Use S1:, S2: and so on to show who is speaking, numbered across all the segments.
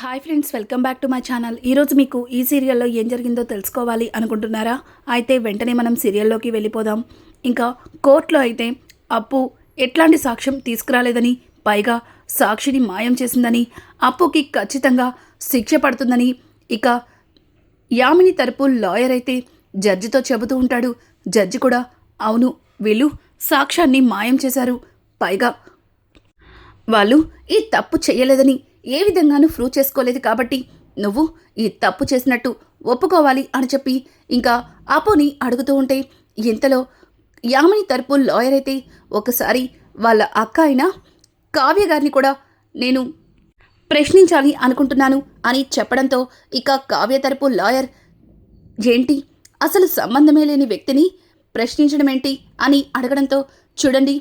S1: Hi friends welcome back to my channel. ఈరోజు మీకు ఈ సీరియల్లో ఏం జరిగిందో తెలుసుకోవాలి అనుకుంటున్నారా? అయితే వెంటనే మనం సీరియల్లోకి వెళ్ళిపోదాం. ఇంకా కోర్టులో అయితే అప్పు ఎట్లాంటి సాక్ష్యం తీసుకురాలేదని పైగా సాక్షిని మాయం చేసిందని అప్పుకి ఖచ్చితంగా శిక్ష పడుతుందని ఇక యామిని తరపు లాయర్ అయితే జడ్జితో చెబుతూ ఉంటాడు. జడ్జి కూడా అవును వీళ్ళు సాక్ష్యాన్ని మాయం చేశారు. పైగా వాళ్ళు ఈ తప్పు చేయలేదని ఏ విధంగానూ ప్రూవ్ చేసుకోలేదు కాబట్టి నువ్వు ఈ తప్పు చేసినట్టు ఒప్పుకోవాలి అని చెప్పి ఇంకా అపోని అడుగుతూ ఉంటే ఇంతలో యామిని తరపు లాయర్ అయితే ఒకసారి వాళ్ళ అక్క అయిన కావ్య గారిని కూడా నేను ప్రశ్నించాలి అనుకుంటున్నాను అని చెప్పడంతో ఇక కావ్య తరపు లాయర్ ఏంటి? అసలు సంబంధమే లేని వ్యక్తిని ప్రశ్నించడం ఏంటి అని అడగడంతో చూడండి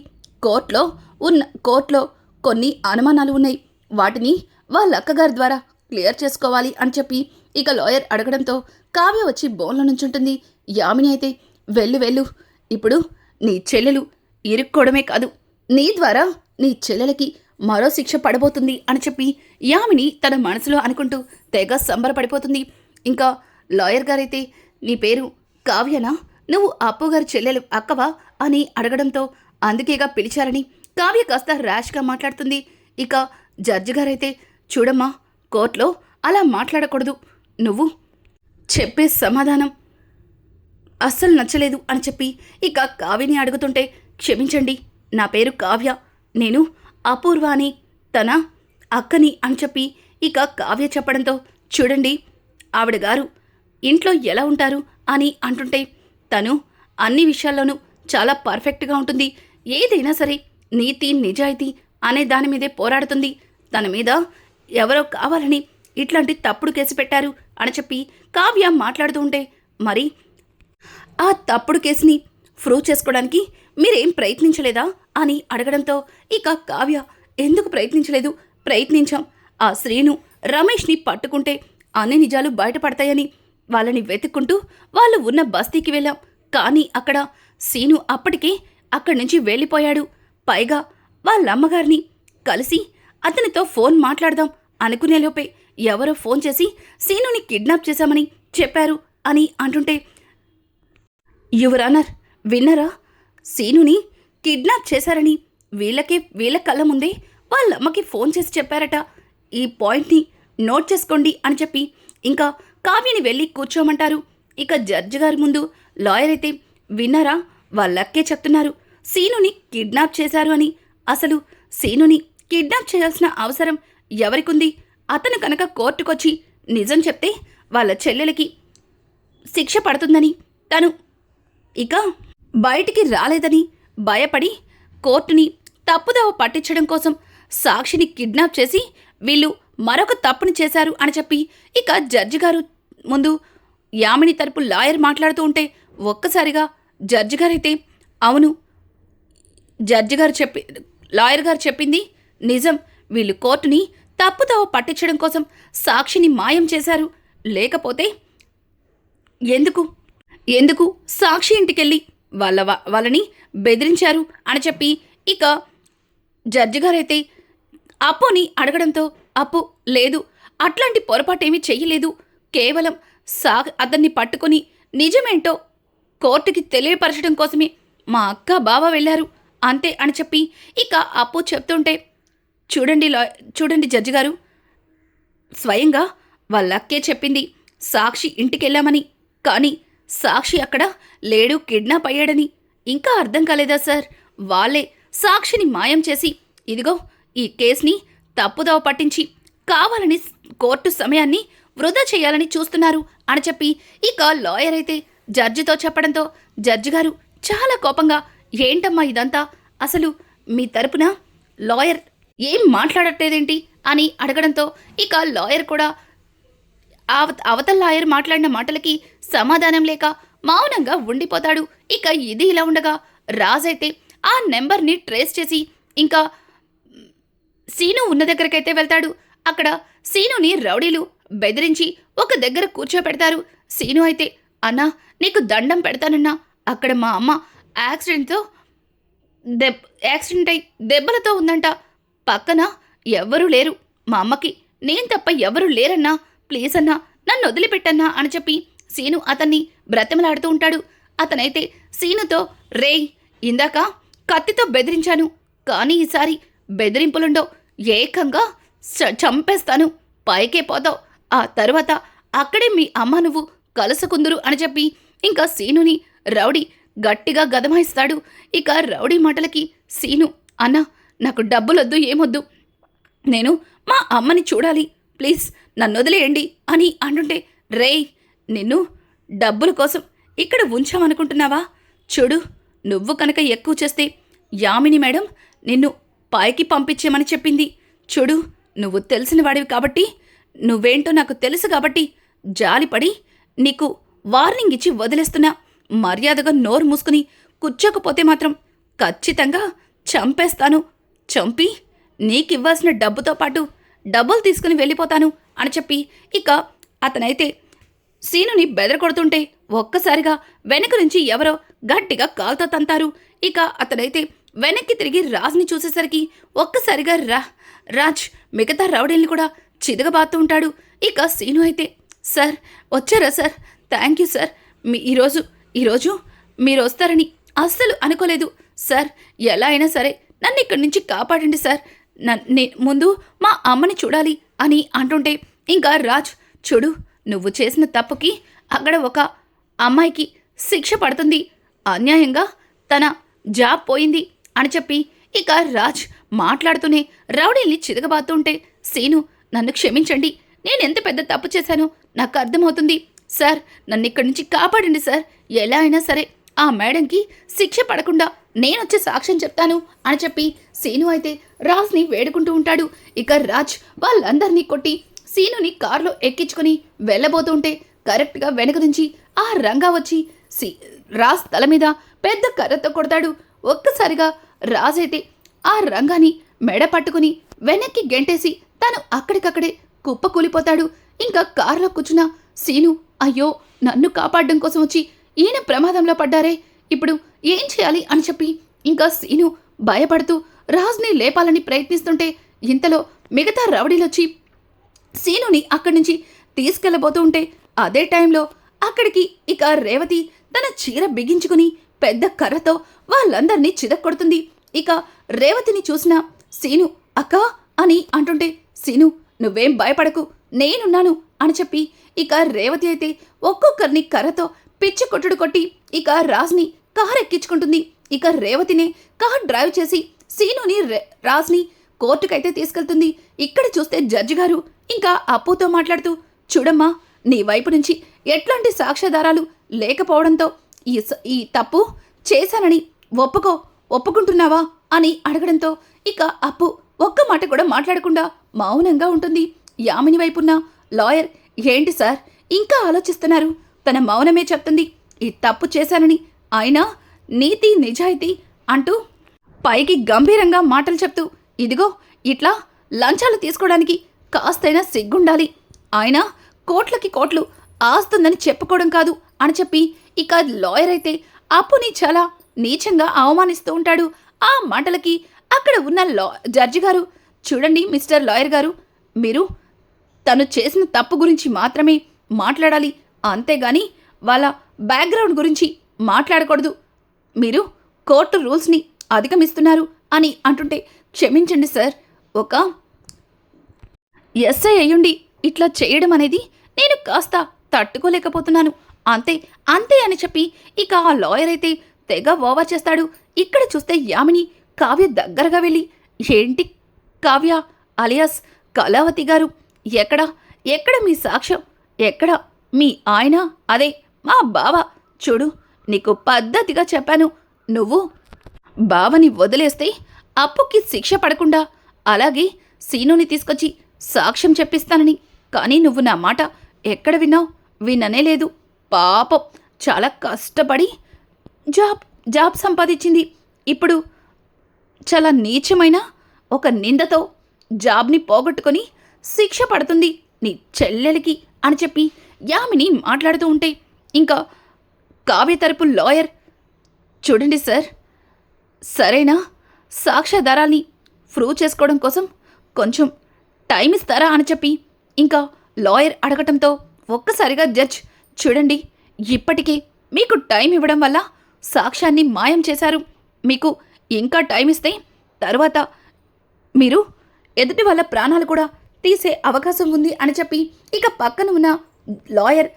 S1: కోర్టులో ఉన్న కోర్టులో కొన్ని అనుమానాలు ఉన్నాయి. వాటిని వాళ్ళ అక్కగారి ద్వారా క్లియర్ చేసుకోవాలి అని చెప్పి ఇక లాయర్ అడగడంతో కావ్య వచ్చి బోన్లో నుంచుంటుంది. యామిని అయితే వెళ్ళు వెళ్ళు. ఇప్పుడు నీ చెల్లెలు ఇరుక్కోవడమే కాదు నీ ద్వారా నీ చెల్లెలకి మరో శిక్ష పడబోతుంది అని చెప్పి యామిని తన మనసులో అనుకుంటూ తెగ సంబరపడిపోతుంది. ఇంకా లాయర్ గారైతే నీ పేరు కావ్యనా? నువ్వు అప్పుగారి చెల్లెలు అక్కవా? అని అడగడంతో అందుకేగా పిలిచారని కావ్య కాస్త ర్యాష్గా మాట్లాడుతుంది. ఇక జడ్జి గారైతే చూడమ్మా కోర్టులో అలా మాట్లాడకూడదు. నువ్వు చెప్పే సమాధానం అస్సలు నచ్చలేదు అని చెప్పి ఇక కావ్యని అడుగుతుంటే క్షమించండి నా పేరు కావ్య. నేను అపూర్వ అని తన అక్కని అని చెప్పి ఇక కావ్య చెప్పడంతో చూడండి ఆవిడ గారు ఇంట్లో ఎలా ఉంటారు అని అంటుంటే తను అన్ని విషయాల్లోనూ చాలా పర్ఫెక్ట్గా ఉంటుంది. ఏదైనా సరే నీతి నిజాయితీ అనే దాని మీదే పోరాడుతుంది. తన మీద ఎవరో కావాలని ఇట్లాంటి తప్పుడు కేసు పెట్టారు అని చెప్పి కావ్య మాట్లాడుతూ ఉంటే మరి ఆ తప్పుడు కేసుని ప్రూవ్ చేసుకోవడానికి మీరేం ప్రయత్నించలేదా అని అడగడంతో ఇక కావ్య ఎందుకు ప్రయత్నించలేదు? ప్రయత్నించాం. ఆ శ్రీను రమేష్ని పట్టుకుంటే అన్ని నిజాలు బయటపడతాయని వాళ్ళని వెతుక్కుంటూ వాళ్ళు ఉన్న బస్తీకి వెళ్ళాం. కానీ అక్కడ సీను అప్పటికే అక్కడి నుంచి వెళ్ళిపోయాడు. పైగా వాళ్ళ అమ్మగారిని కలిసి అతనితో ఫోన్ మాట్లాడదాం అనుకునేలోపే ఎవరో ఫోన్ చేసి సీనుని కిడ్నాప్ చేశామని చెప్పారు అని అంటుంటే యువరానర్ విన్నరా? సీనుని కిడ్నాప్ చేశారని వీళ్ళకే వీళ్ళ కళ్ళ ముందే వాళ్ళ అమ్మకి ఫోన్ చేసి చెప్పారట. ఈ పాయింట్ని నోట్ చేసుకోండి అని చెప్పి ఇంకా కావ్యని వెళ్ళి కూర్చోమంటారు. ఇక జడ్జి గారి ముందు లాయర్ అయితే విన్నారా? వాళ్ళక్కే చెప్తున్నారు. సీనుని కిడ్నాప్ చేశారు అని. అసలు సీనుని కిడ్నాప్ చేయాల్సిన అవసరం ఎవరికుంది? అతను కనుక కోర్టుకొచ్చి నిజం చెప్తే వాళ్ళ చెల్లెలకి శిక్ష పడుతుందని తను ఇక బయటికి రాలేదని భయపడి కోర్టుని తప్పుదవ పట్టించడం కోసం సాక్షిని కిడ్నాప్ చేసి వీళ్ళు మరొక తప్పుని చేశారు అని చెప్పి ఇక జడ్జి గారు ముందు యామిని తరపు లాయర్ మాట్లాడుతూ ఉంటే ఒక్కసారిగా జడ్జి గారైతే అవును జడ్జి గారు చెప్పి లాయర్ గారు చెప్పింది నిజం వీళ్ళు కోర్టుని తప్పుతో పట్టించడం కోసం సాక్షిని మాయం చేశారు. లేకపోతే ఎందుకు? ఎందుకు సాక్షి ఇంటికెళ్ళి వాళ్ళ వాళ్ళని బెదిరించారు అని చెప్పి ఇక జడ్జి గారైతే అప్పుని అడగడంతో అప్పు లేదు అట్లాంటి పొరపాటేమీ చెయ్యలేదు. కేవలం సా అతన్ని పట్టుకొని నిజమేంటో కోర్టుకి తెలియపరచడం కోసమే మా అక్క బావ వెళ్ళారు. అంతే అని చెప్పి ఇక అప్పు చెప్తుంటే చూడండి లా చూడండి జడ్జి గారు. స్వయంగా వాళ్ళక్కే చెప్పింది సాక్షి ఇంటికెళ్ళామని. కానీ సాక్షి అక్కడ లేడు కిడ్నాప్ అయ్యాడని. ఇంకా అర్థం కాలేదా సార్? వాళ్ళే సాక్షిని మాయం చేసి ఇదిగో ఈ కేసుని తప్పుదవ పట్టించి కావాలని కోర్టు సమయాన్ని వృధా చేయాలని చూస్తున్నారు అని చెప్పి ఇక లాయర్ అయితే జడ్జితో చెప్పడంతో జడ్జి గారు చాలా కోపంగా ఏంటమ్మా ఇదంతా? అసలు మీ తరపున లాయర్ ఏం మాట్లాడట్లేదేంటి అని అడగడంతో ఇక లాయర్ కూడా అవ అవతల లాయర్ మాట్లాడిన మాటలకి సమాధానం లేక మౌనంగా ఉండిపోతాడు. ఇక ఇది ఇలా ఉండగా రాజైతే ఆ నెంబర్ని ట్రేస్ చేసి ఇంకా సీను ఉన్న దగ్గరకైతే వెళ్తాడు. అక్కడ సీనుని రౌడీలు బెదిరించి ఒక దగ్గర కూర్చోపెడతారు. సీను అయితే అన్నా నీకు దండం పెడతానన్నా. అక్కడ మా అమ్మ యాక్సిడెంట్తో దెబ్ యాక్సిడెంట్ అయి దెబ్బలతో ఉందంట. పక్కన ఎవ్వరూ లేరు. మా అమ్మకి నేను తప్ప ఎవరు లేరన్నా ప్లీజ్ అన్నా నన్ను వదిలిపెట్టన్నా అని చెప్పి సీను అతన్ని బ్రతిమలాడుతూ ఉంటాడు. అతనైతే సీనుతో రేయ్ ఇందాక కత్తితో బెదిరించాను కానీ ఈసారి బెదిరింపులుండో ఏకంగా చ- చంపేస్తాను. పైకే పోతావు. ఆ తర్వాత అక్కడే మీ అమ్మ నువ్వు కలుసుకుందురు అని చెప్పి ఇంకా సీనుని రౌడీ గట్టిగా గదమాయిస్తాడు. ఇక రౌడీ మాటలకి సీను అన్నా నాకు డబ్బులొద్దు ఏమొద్దు. నేను మా అమ్మని చూడాలి. ప్లీజ్ నన్ను వదిలేయండి అని అంటుంటే రేయ్ నిన్ను డబ్బుల కోసం ఇక్కడ ఉంచామనుకుంటున్నావా? చూడు నువ్వు కనుక ఎక్కువ చేస్తే యామిని మేడం నిన్ను పైకి పంపించేమని చెప్పింది. చూడు నువ్వు తెలిసిన వాడివి కాబట్టి నువ్వేంటో నాకు తెలుసు కాబట్టి జాలిపడి నీకు వార్నింగ్ ఇచ్చి వదిలేస్తున్నా. మర్యాదగా నోరు మూసుకుని కూర్చోకపోతే మాత్రం ఖచ్చితంగా చంపేస్తాను. చంపి నీకివ్వాల్సిన డబ్బుతో పాటు డబ్బులు తీసుకుని వెళ్ళిపోతాను అని చెప్పి ఇక అతనైతే సీనుని బెదరకొడుతుంటే ఒక్కసారిగా వెనక నుంచి ఎవరో గట్టిగా కాల్తో తంతారు. ఇక అతనైతే వెనక్కి తిరిగి రాజ్ని చూసేసరికి ఒక్కసారిగా రా రాజ్ మిగతా రౌడీల్ని కూడా చిదగబాతూ ఉంటాడు. ఇక సీను అయితే సార్ వచ్చారా సార్? Thank you sir. మీ ఈరోజు ఈరోజు మీరు వస్తారని అస్సలు అనుకోలేదు. సార్ ఎలా అయినా సరే నన్ను ఇక్కడి నుంచి కాపాడండి సార్. నన్ను ముందు మా అమ్మని చూడాలి అని అంటుంటే ఇంకా రాజ్ చూడు నువ్వు చేసిన తప్పుకి అక్కడ ఒక అమ్మాయికి శిక్ష పడుతుంది. అన్యాయంగా తన జాబ్ పోయింది అని చెప్పి ఇక రాజ్ మాట్లాడుతూనే రౌడీల్ని చితకబాతుంటే సీను నన్ను క్షమించండి. నేను ఎంత పెద్ద తప్పు చేశానో నాకు అర్థమవుతుంది. సార్ నన్ను ఇక్కడి నుంచి కాపాడండి సార్. ఎలా అయినా సరే ఆ మేడంకి శిక్ష పడకుండా నేను వచ్చే సాక్ష్యం చెప్తాను అని చెప్పి సీను అయితే రాజ్ని వేడుకుంటూ ఉంటాడు. ఇక రాజ్ వాళ్ళందరినీ కొట్టి సీనుని కారులో ఎక్కించుకుని వెళ్ళబోతూ ఉంటే కరెక్ట్గా వెనక నుంచి ఆ రంగా వచ్చి సీ రాజ్ తల మీద పెద్ద కర్రతో కొడతాడు. ఒక్కసారిగా రాజైతే ఆ రంగాని మెడ పట్టుకుని వెనక్కి గెంటేసి తను అక్కడికక్కడే కుప్ప కూలిపోతాడు ఇంకా కారులో కూర్చున్న సీను అయ్యో నన్ను కాపాడడం కోసం వచ్చి ఈయన ప్రమాదంలో పడ్డారే. ఇప్పుడు ఏం చేయాలి అని చెప్పి ఇంకా సీను భయపడుతూ రాజ్ని లేపాలని ప్రయత్నిస్తుంటే ఇంతలో మిగతా రౌడీలొచ్చి సీనుని అక్కడి నుంచి తీసుకెళ్ళబోతూ ఉంటే అదే టైంలో అక్కడికి ఇక రేవతి తన చీర బిగించుకుని పెద్ద కర్రతో వాళ్ళందరినీ చిదక్కొడుతుంది ఇక రేవతిని చూసిన సీను అక్క అని అంటుంటే సీను నువ్వేం భయపడకు నేనున్నాను అని చెప్పి ఇక రేవతి అయితే ఒక్కొక్కరిని కర్రతో పిచ్చి కొట్టుడు కొట్టి ఇక రాజ్ని కార్ ఎక్కించుకుంటుంది. ఇక రేవతినే కార్ డ్రైవ్ చేసి సీనుని రాజ్ని కోర్టుకైతే తీసుకెళ్తుంది. ఇక్కడ చూస్తే జడ్జి గారు ఇంకా అప్పుతో మాట్లాడుతూ చూడమ్మా నీ వైపు నుంచి ఎట్లాంటి సాక్ష్యాధారాలు లేకపోవడంతో ఈ ఈ తప్పు చేశానని ఒప్పుకో ఒప్పుకుంటున్నావా? అని అడగడంతో ఇక అప్పు ఒక్క మాట కూడా మాట్లాడకుండా మౌనంగా ఉంటుంది. యామిని వైపున్న లాయర్ ఏంటి సార్ ఇంకా ఆలోచిస్తున్నారు? తన మౌనమే చెప్తుంది. ఈ తప్పు చేశానని. అయినా నీతి నిజాయితీ అంటూ పైకి గంభీరంగా మాటలు చెప్తూ ఇదిగో ఇట్లా లంచాలు తీసుకోవడానికి కాస్తైనా సిగ్గుండాలి. ఆయన కోట్లకి కోట్లు ఆస్తుందని చెప్పుకోవడం కాదు అని చెప్పి ఇక లాయర్ అయితే అప్పుని చాలా నీచంగా అవమానిస్తూ ఉంటాడు. ఆ మాటలకి అక్కడ ఉన్న లా జడ్జి గారు చూడండి మిస్టర్ లాయర్ గారు మీరు తను చేసిన తప్పు గురించి మాత్రమే మాట్లాడాలి. అంతేగాని వాళ్ళ బ్యాక్గ్రౌండ్ గురించి మాట్లాడకూడదు. మీరు కోర్టు రూల్స్ని అధిగమిస్తున్నారు అని అంటుంటే క్షమించండి సార్ ఒక ఎస్ఐ అయ్యుండి ఇట్లా చేయడం అనేది నేను కాస్త తట్టుకోలేకపోతున్నాను. అంతే అంతే అని చెప్పి ఇక ఆ లాయర్ అయితే తెగ ఓవర్ చేస్తాడు. ఇక్కడ చూస్తే యామిని కావ్య దగ్గరగా వెళ్ళి ఏంటి కావ్య అలియాస్ కళావతి గారు ఎక్కడ ఎక్కడ మీ సాక్ష్యం ఎక్కడ మీ ఆయన? అదే మా బావ. చూడు నీకు పద్ధతిగా చెప్పాను. నువ్వు బావని వదిలేస్తే అప్పుకి శిక్ష పడకుండా అలాగే సీనుని తీసుకొచ్చి సాక్ష్యం చెప్పిస్తానని. కానీ నువ్వు నా మాట ఎక్కడ విన్నావు? విననే లేదు. పాపం చాలా కష్టపడి జాబ్ జాబ్ సంపాదించింది. ఇప్పుడు చాలా నీచమైన ఒక నిందతో జాబ్ని పోగొట్టుకొని శిక్ష పడుతుంది నీ చెల్లెలికి అని చెప్పి యామిని మాట్లాడుతూ ఉంటే ఇంకా కావ్య తరపు లాయర్ చూడండి సార్ సరేనా? సాక్ష్యాధారాల్ని ప్రూవ్ చేసుకోవడం కోసం కొంచెం టైం ఇస్తారా అని చెప్పి ఇంకా లాయర్ అడగటంతో ఒక్కసారిగా జడ్జ్ చూడండి ఇప్పటికే మీకు టైం ఇవ్వడం వల్ల సాక్ష్యాన్ని మాయం చేశారు. మీకు ఇంకా టైం ఇస్తే తర్వాత మీరు ఎదుటి వాళ్ళ ప్రాణాలు కూడా తీసే అవకాశం ఉంది అని చెప్పి ఇక పక్కన ఉన్న లాయర్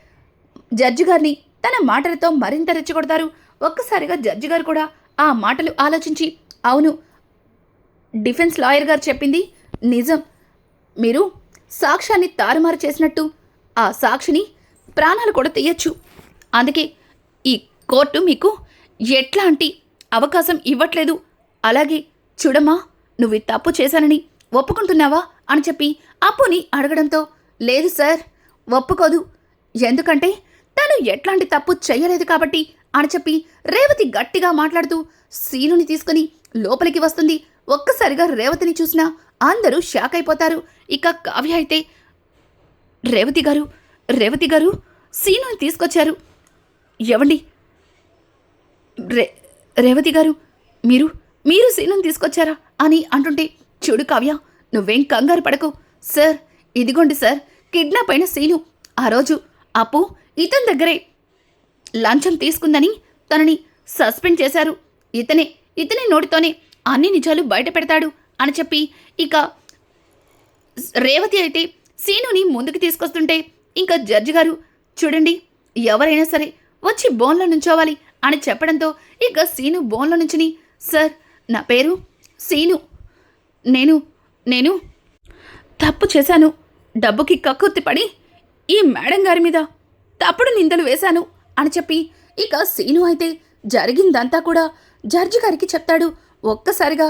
S1: జడ్జి గారిని తన మాటలతో మరింత రెచ్చగొడతారు. ఒక్కసారిగా జడ్జి గారు కూడా ఆ మాటలు ఆలోచించి అవును డిఫెన్స్ లాయర్ గారు చెప్పింది నిజం. మీరు సాక్ష్యాన్ని తారుమారు చేసినట్టు. ఆ సాక్షిని ప్రాణాలు కూడా తీయచ్చు. అందుకే ఈ కోర్టు మీకు ఎట్లాంటి అవకాశం ఇవ్వట్లేదు. అలాగే చూడమ్మా నువ్వు తప్పు చేశానని ఒప్పుకుంటున్నావా? అని చెప్పి అప్పుని అడగడంతో లేదు సార్ ఒప్పుకోదు. ఎందుకంటే తను ఎట్లాంటి తప్పు చెయ్యలేదు కాబట్టి అని చెప్పి రేవతి గట్టిగా మాట్లాడుతూ సీనుని తీసుకుని లోపలికి వస్తుంది. ఒక్కసారిగా రేవతిని చూసినా అందరూ షాక్ అయిపోతారు. ఇక కావ్య అయితే రేవతి గారు రేవతి గారు సీనుని తీసుకొచ్చారు. ఎవండి రే రేవతి గారు మీరు మీరు సీనుని తీసుకొచ్చారా? అని అంటుంటే చూడు కావ్య నువ్వేం కంగారు పడకు. సార్ ఇదిగోండి సార్ కిడ్నాప్ అయిన సీను. ఆ రోజు అప్పు ఇతని దగ్గరే లంచం తీసుకుందని తనని సస్పెండ్ చేశారు. ఇతనే ఇతని నోటితోనే అన్ని నిజాలు బయట పెడతాడు అని చెప్పి ఇక రేవతి అయితే సీనుని ముందుకు తీసుకొస్తుంటే ఇంకా జడ్జి గారు చూడండి ఎవరైనా సరే వచ్చి బోన్లో నుంచోవాలి అని చెప్పడంతో ఇక సీను బోన్లో నుంచుని సార్ నా పేరు సీను. నేను నేను తప్పు చేశాను. డబ్బుకి కక్కుర్తి పడి ఈ మేడం గారి మీద తప్పుడు నిందలు వేశాను అని చెప్పి ఇక సీను అయితే జరిగిందంతా కూడా జడ్జి గారికి చెప్తాడు ఒక్కసారిగా.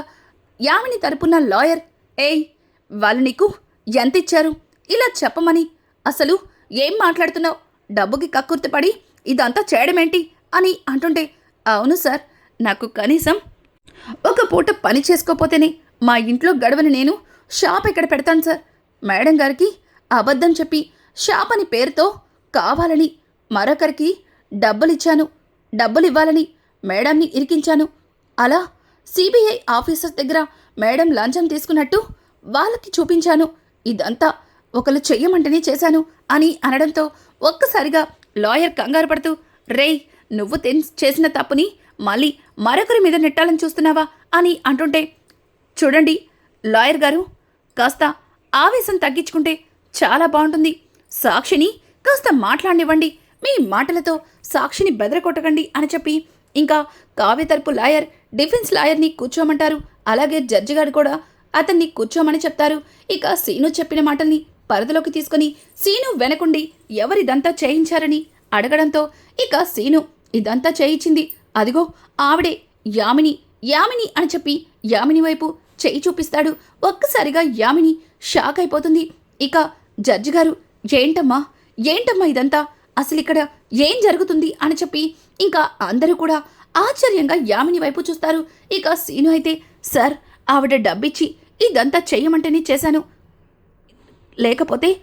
S1: యామిని తరపున లాయర్ ఏయ్ వాళ్ళు నీకు ఎంత ఇచ్చారు? ఇలా చెప్పమని. అసలు ఏం మాట్లాడుతున్నావు? డబ్బుకి కక్కుర్తి పడి ఇదంతా చేయడమేంటి? అని అంటుంటే అవును సార్ నాకు కనీసం ఒక పూట పని చేసుకోపోతేనే మా ఇంట్లో గడవని నేను షాప్ ఎక్కడ పెడతాను సార్. మేడం గారికి అబద్ధం చెప్పి షాప్ అని పేరుతో కావాలని మరొకరికి డబ్బులిచ్చాను. డబ్బులివ్వాలని డబ్బులు ఇవ్వాలని మేడంని ఇరికించాను. అలా సిబిఐ ఆఫీసర్ దగ్గర మేడం లంచం తీసుకున్నట్టు వాళ్ళకి చూపించాను. ఇదంతా ఒకరు చెయ్యమంటేనే చేశాను అని అనడంతో ఒక్కసారిగా లాయర్ కంగారు పడుతూ రేయ్ నువ్వు తెన్ చేసిన తప్పుని మళ్ళీ మరొకరి మీద నెట్టాలని చూస్తున్నావా? అని అంటుంటే చూడండి లాయర్ గారు కాస్త ఆవేశం తగ్గించుకుంటే చాలా బాగుంటుంది. సాక్షిని కాస్త మాట్లాడినివ్వండి. మీ మాటలతో సాక్షిని బెదరకొట్టకండి అని చెప్పి ఇంకా కావ్య తరపు లాయర్ డిఫెన్స్ లాయర్ని కూర్చోమంటారు. అలాగే జడ్జి గారు కూడా అతన్ని కూర్చోమని చెప్తారు. ఇక సీను చెప్పిన మాటల్ని పరిధిలోకి తీసుకొని సీను వెనకుండి ఎవరిదంతా చేయించారని అడగడంతో ఇక సీను ఇదంతా చేయించింది. అదిగో ఆవిడే యామిని యామిని అని చెప్పి యామిని వైపు చేయి చూపిస్తాడు. ఒక్కసారిగా యామిని షాక్ అయిపోతుంది. ఇక జడ్జి గారు ఏంటమ్మా? ఏంటమ్మా ఇదంతా? అసలు ఇక్కడ ఏం జరుగుతుంది? అని చెప్పి ఇంకా అందరూ కూడా ఆశ్చర్యంగా యామిని వైపు చూస్తారు. ఇక సీను అయితే సార్ ఆవిడ డబ్బిచ్చి ఇదంతా చెయ్యమంటేనే చేశాను. లేకపోతే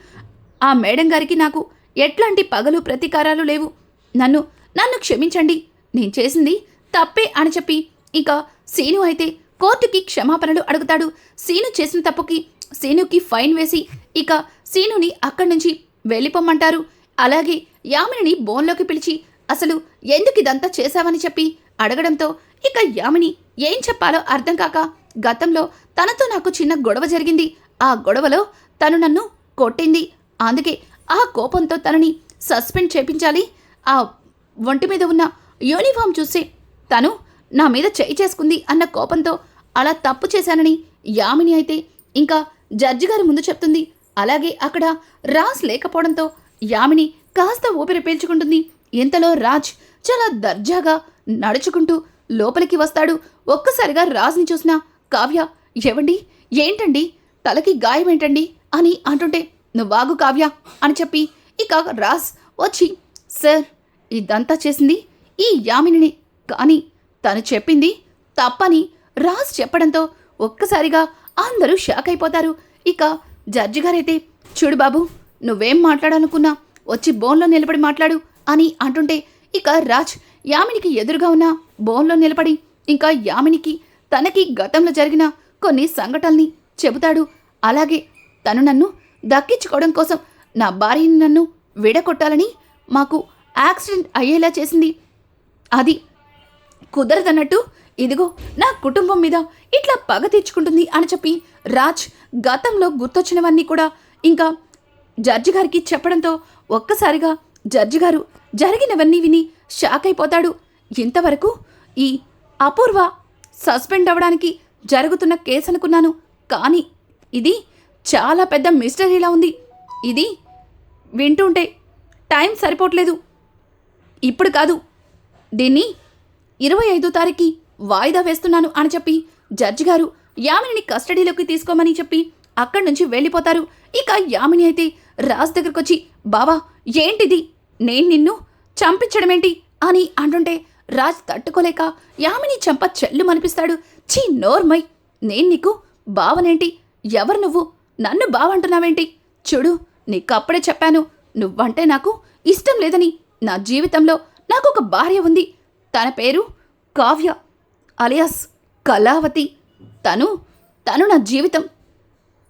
S1: ఆ మేడం గారికి నాకు ఎట్లాంటి పగలు ప్రతీకారాలు లేవు. నన్ను నన్ను క్షమించండి. నేను చేసింది తప్పే అని చెప్పి ఇక సీను అయితే కోర్టుకి క్షమాపణలు అడుగుతాడు. సీను చేసిన తప్పుకి సీనుకి ఫైన్ వేసి ఇక సీనుని అక్కడి నుంచి వెళ్ళిపోమ్మంటారు అలాగే యామినిని బోన్లోకి పిలిచి అసలు ఎందుకు ఇదంతా చేశావని చెప్పి? అడగడంతో ఇక యామిని ఏం చెప్పాలో అర్థం కాక గతంలో తనతో నాకు చిన్న గొడవ జరిగింది. ఆ గొడవలో తను నన్ను కొట్టింది. అందుకే ఆ కోపంతో తనని సస్పెండ్ చేపించాలి. ఆ ఒంటి మీద ఉన్న యూనిఫామ్ చూసి తను నా మీద చేయి చేసుకుంది అన్న కోపంతో అలా తప్పు చేశానని యామిని అయితే ఇంకా జడ్జి గారి ముందు చెప్తుంది. అలాగే అక్కడ రాజ్ లేకపోవడంతో యామిని కాస్త ఊపిరి పీల్చుకుంటుంది. ఇంతలో రాజ్ చాలా దర్జాగా నడుచుకుంటూ లోపలికి వస్తాడు. ఒక్కసారిగా రాజ్ని చూసిన కావ్య ఎవండి ఏంటండి? తలకి గాయమేంటండి? అని అంటుంటే నువ్వాగు కావ్య అని చెప్పి ఇక రాజ్ వచ్చి సార్ ఇదంతా చేసింది ఈ యామినిని. కానీ తను చెప్పింది తప్పని రాజ్ చెప్పడంతో ఒక్కసారిగా అందరూ షాక్ అయిపోతారు. ఇక జడ్జి గారైతే చూడు బాబు నువ్వేం మాట్లాడాలనుకున్నా వచ్చి బోన్లో నిలబడి మాట్లాడు అని అంటుంటే ఇక రాజ్ యామినికి ఎదురుగా ఉన్న బోన్లో నిలబడి ఇంకా యామినికి తనకి గతంలో జరిగిన కొన్ని సంఘటనల్ని చెబుతాడు. అలాగే తను నన్ను దక్కించుకోవడం కోసం నా భార్యని నన్ను విడగొట్టాలని మాకు యాక్సిడెంట్ అయ్యేలా చేసింది. అది కుదరదన్నట్టు ఇదిగో నా కుటుంబం మీద ఇట్లా పగ తీర్చుకుంటుంది అని చెప్పి రాజ్ గతంలో గుర్తొచ్చినవన్నీ కూడా ఇంకా జడ్జి గారికి చెప్పడంతో ఒక్కసారిగా జడ్జి గారు జరిగినవన్నీ విని షాక్ అయిపోతాడు. ఇంతవరకు ఈ అపూర్వ సస్పెండ్ అవ్వడానికి జరుగుతున్న కేసు అనుకున్నాను. కానీ ఇది చాలా పెద్ద మిస్టరీలా ఉంది. ఇది వింటుంటే టైం సరిపోవట్లేదు. ఇప్పుడు కాదు దీన్ని ఇరవై ఐదో తారీఖు వాయిదా వేస్తున్నాను అని చెప్పి జడ్జి గారు యామినిని కస్టడీలోకి తీసుకోమని చెప్పి అక్కడి నుంచి వెళ్ళిపోతారు. ఇక యామిని అయితే రాజ్ దగ్గరకు వచ్చి బావా ఏంటిది? నేను నిన్ను చంపించడమేంటి? అని అంటుంటే రాజ్ తట్టుకోలేక యామిని చంప చెల్లు మనిపిస్తాడు చీ నోర్మై నేను నీకు బావనేంటి? ఎవరు నువ్వు? నన్ను బావంటున్నావేంటి? చూడు నీకు అప్పుడే చెప్పాను. నువ్వంటే నాకు ఇష్టం లేదని నా జీవితంలో నాకు ఒక భార్య ఉంది. తన పేరు కావ్య. అలియాస్ కళావతి. తను తను నా జీవితం.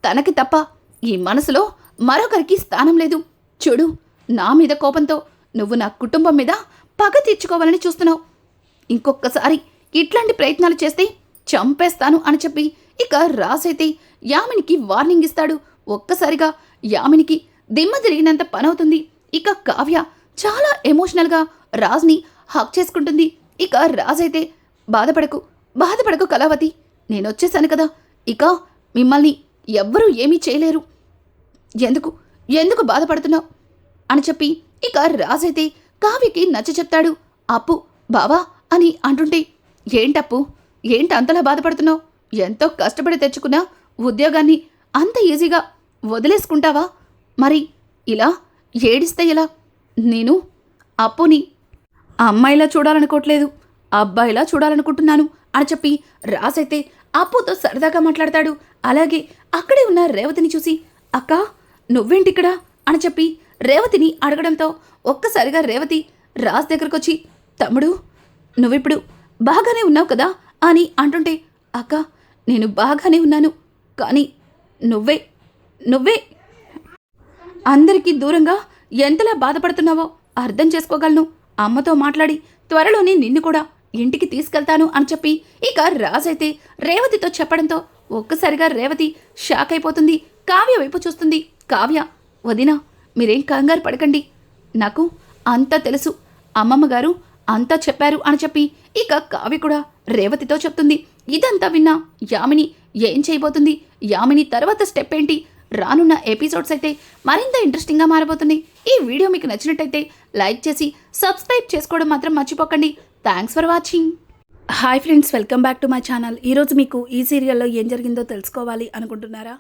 S1: తనకి తప్ప ఈ మనసులో మరొకరికి స్థానం లేదు. చూడు నా మీద కోపంతో నువ్వు నా కుటుంబం మీద పగ తీర్చుకోవాలని చూస్తున్నావు. ఇంకొకసారి ఇట్లాంటి ప్రయత్నాలు చేస్తే చంపేస్తాను అని చెప్పి ఇక రాసైతే యామినికి వార్నింగ్ ఇస్తాడు. ఒక్కసారిగా యామినికి దిమ్మ తిరిగినంత పనవుతుంది. ఇక కావ్య చాలా ఎమోషనల్గా రాజ్ని హక్ చేసుకుంటుంది. ఇక రాజైతే బాధపడకు బాధపడకు కళావతి. నేను వచ్చేసాను కదా. ఇక మిమ్మల్ని ఎవ్వరూ ఏమీ చేయలేరు. ఎందుకు? ఎందుకు బాధపడుతున్నావు? అని చెప్పి ఇక రాజైతే కావ్యకి నచ్చ చెప్తాడు. అప్పు బావా అని అంటుంటే ఏంటప్పు? ఏంటి అంతలా బాధపడుతున్నావు? ఎంతో కష్టపడి తెచ్చుకున్న ఉద్యోగాన్ని అంత ఈజీగా వదిలేసుకుంటావా? మరి ఇలా ఏడిస్తే ఎలా? నేను అప్పుని అమ్మాయిలా చూడాలనుకోవట్లేదు. అబ్బాయిలా చూడాలనుకుంటున్నాను అని చెప్పి రాసైతే అప్పుతో సరదాగా మాట్లాడతాడు. అలాగే అక్కడే ఉన్న రేవతిని చూసి అక్క నువ్వేంటిక్కడ అని చెప్పి రేవతిని అడగడంతో ఒక్కసారిగా రేవతి రాజ్ దగ్గరకొచ్చి తమ్ముడు నువ్విప్పుడు బాగానే ఉన్నావు కదా? అని అంటుంటే అక్క నేను బాగానే ఉన్నాను కానీ నువ్వే నువ్వే అందరికీ దూరంగా ఎంతలా బాధపడుతున్నావో అర్థం చేసుకోగలను. అమ్మతో మాట్లాడి త్వరలోనే నిన్ను కూడా ఇంటికి తీసుకెళ్తాను అని చెప్పి ఇక రాజైతే రేవతితో చెప్పడంతో ఒక్కసారిగా రేవతి షాక్ అయిపోతుంది కావ్య వైపు చూస్తుంది. కావ్య వదినా మీరేం కంగారు పడకండి. నాకు అంతా తెలుసు. అమ్మమ్మ గారు అంతా చెప్పారు అని చెప్పి ఇక కావ్య కూడా రేవతితో చెప్తుంది. ఇదంతా విన్నా యామిని ఏం చేయబోతుంది? యామిని తర్వాత స్టెప్ ఏంటి? రానున్న ఎపిసోడ్స్ అయితే మరింత ఇంట్రెస్టింగ్గా మారబోతుంది. ఈ వీడియో మీకు నచ్చినట్టయితే లైక్ చేసి సబ్స్క్రైబ్ చేసుకోవడం మాత్రం మర్చిపోకండి. Thanks for watching hi friends welcome back to my channel ఈరోజు మీకు ఈ సీరియల్లో ఏం జరిగిందో తెలుసుకోవాలి అనుకుంటున్నారా?